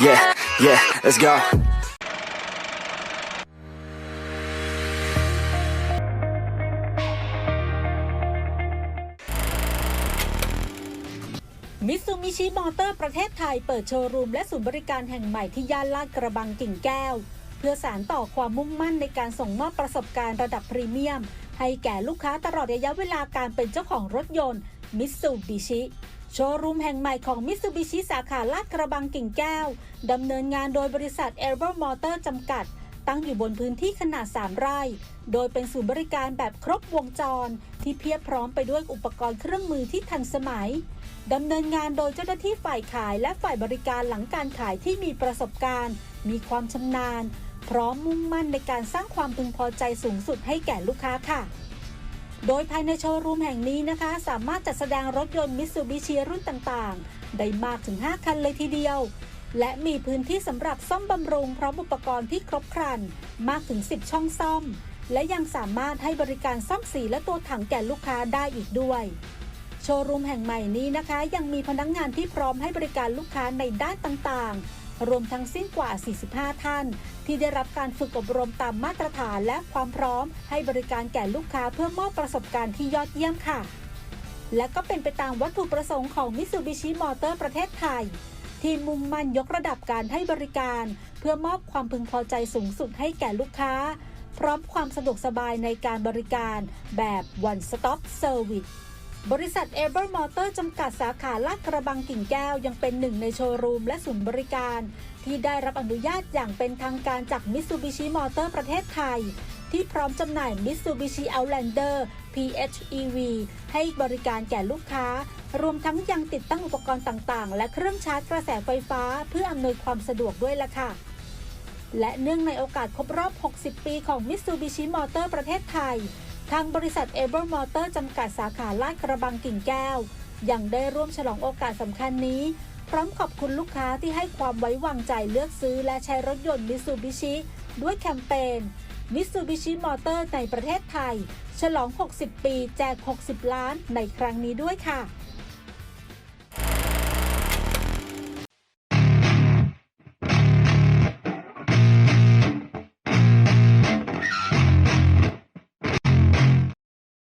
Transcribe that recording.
Yeah, yeah, let's go. มิซูมิชิมอเตอร์ประเทศไทยเปิดโชว์รูมและศูนย์บริการแห่งใหม่ที่ย่านลาดกระบังกิ่งแก้ว เพื่อสานต่อความมุ่งมั่นในการส่งมอบประสบการณ์ระดับพรีเมียม ให้แก่ลูกค้าตลอดระยะเวลาการเป็นเจ้าของรถยนต์มิตซูบิชิ โชว์รูมแห่งใหม่ของมิตซูบิชิสาขาลาดกระบังกิ่งแก้ว ดำเนินงานโดยบริษัทเอเวอร์มอเตอร์จำกัด ตั้งอยู่บนพื้นที่ขนาด 3 ไร่ โดยเป็นศูนย์บริการแบบครบวงจร ที่เพียบพร้อมไปด้วยอุปกรณ์เครื่องมือที่ทันสมัย ดำเนินงานโดยเจ้าหน้าที่ฝ่ายขายและฝ่ายบริการหลังการขายที่มีประสบการณ์ มีความชำนาญ พร้อมมุ่งมั่นในการสร้างความพึงพอใจสูงสุดให้แก่ลูกค้าค่ะ โดยภายในโชว์รูมแห่งนี้นะคะ สามารถจัดแสดงรถยนต์มิตซูบิชิรุ่นต่างๆ ได้มากถึง 5 คันเลยทีเดียว และมีพื้นที่สำหรับซ่อมบำรุงพร้อมอุปกรณ์ที่ครบครัน มากถึง 10 ช่องซ่อม และยังสามารถให้บริการซ่อมสีและตัวถังแก่ลูกค้าได้อีกด้วย โชว์รูมแห่งใหม่นี้นะคะ ยังมีพนักงงานที่พร้อมให้บริการลูกค้าในด้านต่างๆ รวมทั้งสิ้นกว่า 45 ท่าน ที่ได้รับการฝึกอบรมตามมาตรฐานและความพร้อม ให้บริการแก่ลูกค้าเพื่อมอบประสบการณ์ที่ยอดเยี่ยมค่ะ และก็เป็นไปตามวัตถุประสงค์ของ Mitsubishi Motor ประเทศไทย ที่มุ่งมั่นยกระดับการให้บริการ เพื่อมอบความพึงพอใจสูงสุดให้แก่ลูกค้า พร้อมความสะดวกสบายในการบริการแบบ one stop service บริษัทเอเ r อร์มอเตอร์จำกัดสาขาลาดกระบังกิ่งแก้ว ยังเป็นหนึ่งในโชว์รูมและศูนย์บริการ ที่ได้รับอนุญาตอย่างเป็นทางการจาก Mitsubishi Motor ประเทศไทย ที่พร้อมจำหน่าย Mitsubishi Outlander PHEV ให้บริการแก่ลูกค้า รวมทั้งยังติดตั้งอุปกรณ์ต่างๆ และเครื่องชาร์จกระแสไฟฟ้า เพื่ออำนวยความสะดวกด้วยล่ะค่ะและเนื่องในโอกาสครบรอบ 60 ปีของ Mitsubishi Motor ประเทศไทย ทางบริษัทเอเบอร์มอเตอร์จำกัดสาขาลาดกระบังกิ่งแก้ว ยังได้ร่วมฉลองโอกาสสำคัญนี้ พร้อมขอบคุณลูกค้าที่ให้ความไว้วางใจเลือกซื้อและใช้รถยนต์มิสูบิชิด้วยแคมเปญมิสูบิชิมอเตอร์ในประเทศไทย ฉลอง 60 ปีแจก 60 ล้านในครั้งนี้ด้วยค่ะ